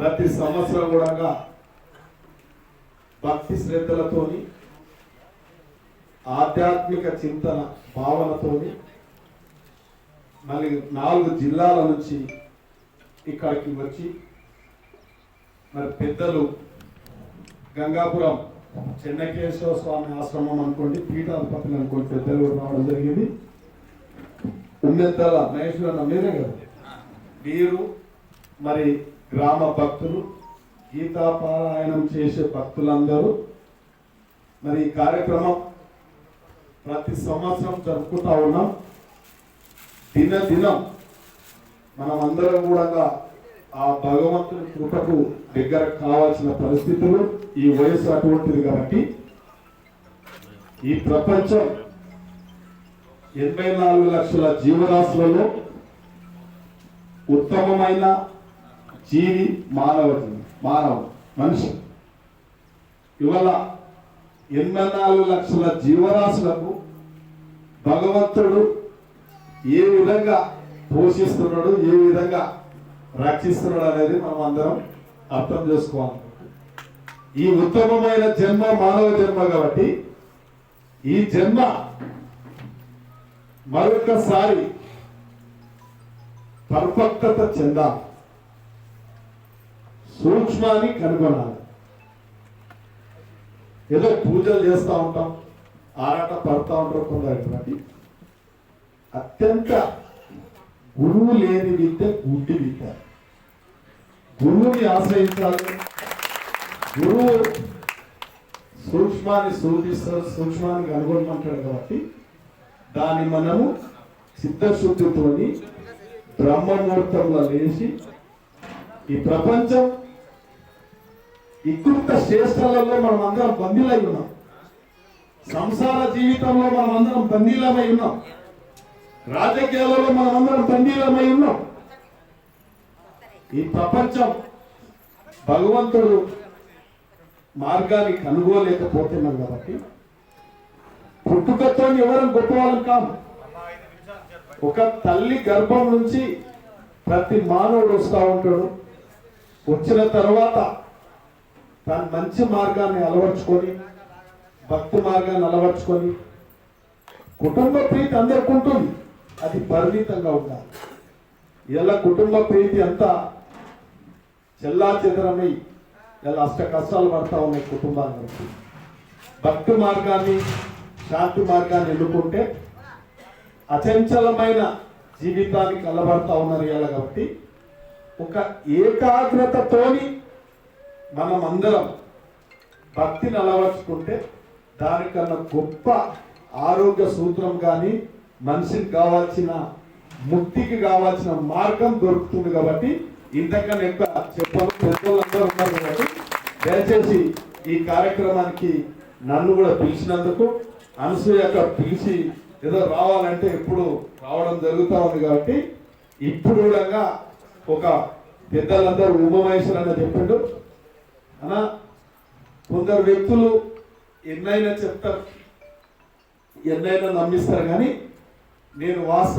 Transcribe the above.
ప్రతి సంవత్సరం కూడా భక్తి శ్రద్ధలతోని ఆధ్యాత్మిక చింతన భావనతోని మళ్ళీ నాలుగు జిల్లాల నుంచి ఇక్కడికి వచ్చి మరి పెద్దలు గంగాపురం చెన్నకేశ్వర స్వామి ఆశ్రమం అనుకోండి పీఠాధిపతులు అనుకోండి పెద్దలు రావడం జరిగింది. ఉమ్మెద్దల మహేశ్వర మీరే కదా? మీరు మరి గ్రామ భక్తులు గీతా పారాయణం చేసే భక్తులందరూ మరి ఈ కార్యక్రమం ప్రతి సంవత్సరం జరుపుకుంటా ఉన్నాం. దిన దినం మనం అందరం కూడా ఆ భగవంతుని కృపకు దగ్గర కావాల్సిన పరిస్థితులు ఈ వయసు అటువంటిది కాబట్టి ఈ ప్రపంచం ఎనభై నాలుగు లక్షల జీవరాశులలో ఉత్తమమైన జీవి మానవతి మానవుడు మానవ మనిషి. ఇవాళ ఎనభై నాలుగు లక్షల జీవరాశులకు భగవంతుడు ఏ విధంగా పోషిస్తున్నాడు ఏ విధంగా రక్షిస్తున్నాడు అనేది మనం అందరం అర్థం చేసుకోవాలి ఈ ఉత్తమమైన జన్మ మానవ జన్మ కాబట్టి ఈ జన్మ మరొకసారి పరిపక్వత చెందాలి. సూక్ష్మాన్ని కనుగొనాలి. ఏదో పూజలు చేస్తూ ఉంటాం ఆరాట పడతా ఉంటారు కొందరు అత్యంత గురువు లేని విద్య గుడ్డి విద్య. గురువుని ఆశ్రయించాలి. గురువు సూక్ష్మాన్ని సూచిస్తారు సూక్ష్మాన్ని కనుగొనమంటాడు కాబట్టి దాన్ని మనము చిత్తశుద్ధితోని బ్రహ్మముహూర్తంలో లేచి ఈ ప్రపంచం వికృత శ్రేష్టలలో మనం అందరం బందీలై ఉన్నాం. సంసార జీవితంలో మనం అందరం బందీలమై ఉన్నాం. రాజకీయాలలో మనం అందరం బందీలమై ఉన్నాం. ఈ ప్రపంచం భగవంతుడు మార్గాన్ని కనుగోలేకపోతున్నాం కాబట్టి పుట్టుకతో ఎవరం గొప్పవాళ్ళం కాము ఒక తల్లి గర్భం నుంచి ప్రతి మానవుడు వస్తూ ఉంటాడు. వచ్చిన తర్వాత తను మంచి మార్గాన్ని అలవర్చుకొని భక్తి మార్గాన్ని అలవర్చుకొని కుటుంబ ప్రీతి అందరికి ఉంటుంది అది పరిమితంగా ఉండాలి. ఇలా కుటుంబ ప్రీతి అంతా చెల్లా చెదరమై ఇలా అష్ట కష్టాలు పడతా ఉన్నాయి కుటుంబానికి. భక్తి మార్గాన్ని శాంతి మార్గాన్ని ఎన్నుకుంటే అచంచలమైన జీవితానికి అలవడతా ఉన్నారు ఇలా కాబట్టి ఒక ఏకాగ్రతతోని మనం అందరం భక్తిని అలవర్చుకుంటే దానికన్నా గొప్ప ఆరోగ్య సూత్రం కానీ మనిషికి కావాల్సిన ముక్తికి కావాల్సిన మార్గం దొరుకుతుంది కాబట్టి ఇంతకన్నా ఎక్కువ చెప్పాలి పెద్దలందరూ ఉన్నారు కాబట్టి దయచేసి ఈ కార్యక్రమానికి నన్ను కూడా పిలిచినందుకు అనసూయక పిలిచి ఏదో రావాలంటే ఎప్పుడు రావడం జరుగుతూ ఉంది కాబట్టి ఇప్పుడు కూడా ఒక పెద్దలందరూ ఉమమహేశ్వర్ అని చెప్పిండు. అనా కొందరు వ్యక్తులు ఎన్నైనా చెప్తారు ఎన్నైనా నమ్మిస్తారు కానీ నేను వాస్తవం